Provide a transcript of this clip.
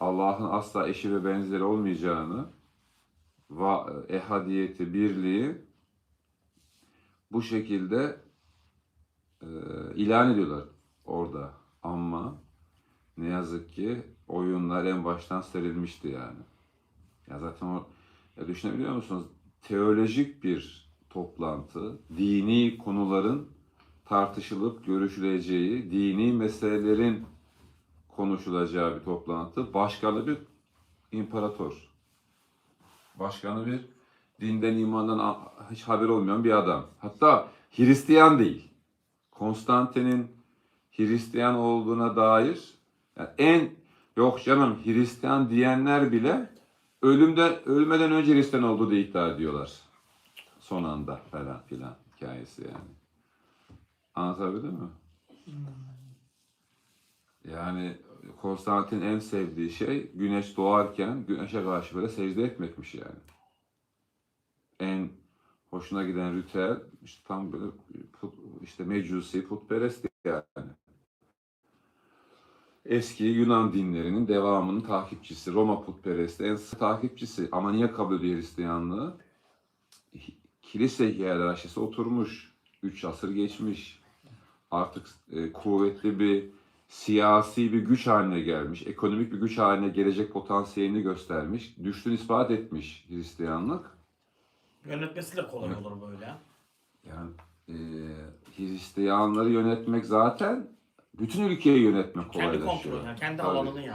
Allah'ın asla eşi ve benzeri olmayacağını, va, ehadiyeti, birliği bu şekilde e, ilan ediyorlar orada. Ama ne yazık ki oyunlar en baştan serilmişti yani. Ya zaten o ya düşünebiliyor musunuz? Teolojik bir toplantı, dini konuların tartışılıp görüşüleceği, dini meselelerin konuşulacağı bir toplantı. Başkanı bir imparator. Başkanı bir dinden imandan hiç haber olmayan bir adam. Hatta Hristiyan değil. Konstantin'in Hristiyan olduğuna dair yani en yok canım Hristiyan diyenler bile ölümden ölmeden önce Hristiyan oldu diye iddia ediyorlar. Son anda falan filan hikayesi yani. Anlatabildim mi? Yani Konstantin en sevdiği şey güneş doğarken güneşe karşı böyle secde etmekmiş yani. En hoşuna giden ritüel işte tam böyle put, işte mecusi putperest yani. Eski Yunan dinlerinin devamının takipçisi, Roma putperesti en sık takipçisi. Ama niye kabul ediyor Hristiyanlığı? Kilise hiyerarşisi oturmuş. Üç asır geçmiş. Artık e, kuvvetli bir siyasi bir güç haline gelmiş. Ekonomik bir güç haline gelecek potansiyelini göstermiş. Düştüğünü ispat etmiş Hristiyanlık. Yönetmesi de kolay olur böyle. Yani e, Hristiyanları yönetmek zaten bütün ülkeyi yönetmek Kendi kolaylaşıyor. kontrolü, yani kendi Tabii. alanını yani.